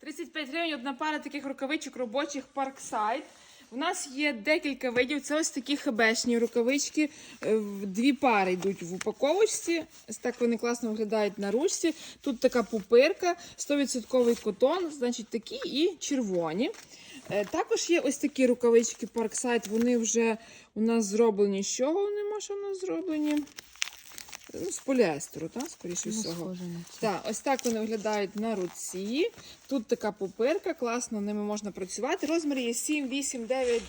35 гривень одна пара таких рукавичок робочих Parkside. У нас є декілька видів. Це ось такі хебешні рукавички. Е, Дві пари йдуть в упаковочці. Так вони класно виглядають на ручці. Тут така пупирка, 100% котон, значить такі і червоні. Е, Також є ось такі рукавички Parkside. Вони вже у нас зроблені. З чого вони може у нас зроблені? Ну, з поліестеру, так? Скоріше Ну, всього. Так, ось так вони виглядають на руці. Тут така пупирка, класно ними можна працювати. Розміри є 7, 8, 9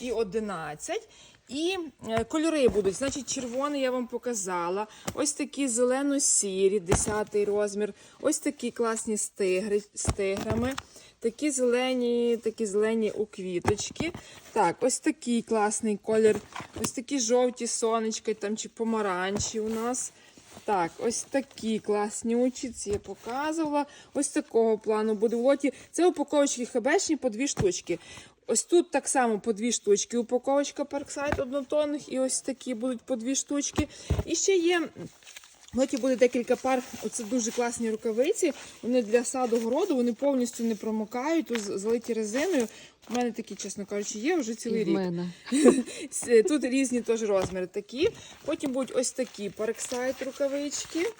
і 11. І е, кольори будуть, значить, червоний я вам показала. Ось такі зелено-сірі, 10 розмір. Ось такі класні стигри з тиграми. Такі зелені, такі зелені у квіточки. Так, ось такий класний колір. Ось такі жовті сонечка там чи помаранчі у нас. Так, ось такі класні очіці я показувала. Ось такого плану буде в лоті. Це упаковочки хебешні по дві штучки. Ось тут так само по дві штучки. Упаковочка Parkside однотонних, і ось такі будуть по дві штучки. І ще є. В лоті буде декілька пар. Оце дуже класні рукавиці. Вони для саду городу, вони повністю не промокають, тут залиті резиною. У мене такі, чесно кажучи, є вже цілий рік. мене. Тут різні теж розміри такі. Потім будуть ось такі парексайд рукавички.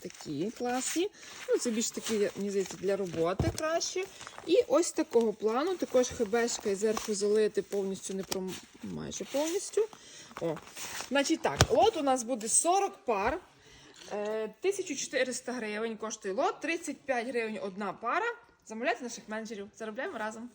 Такі класні. Ну, це більш такі, мені здається, для роботи краще. І ось такого плану, також хебешка і зверху залити повністю не пром... майже повністю. О. Значить так, лот у нас буде 40 пар. Е, 1400 гривень коштує лот, 35 гривень одна пара. Замовляйте наших менеджерів. Заробляємо разом.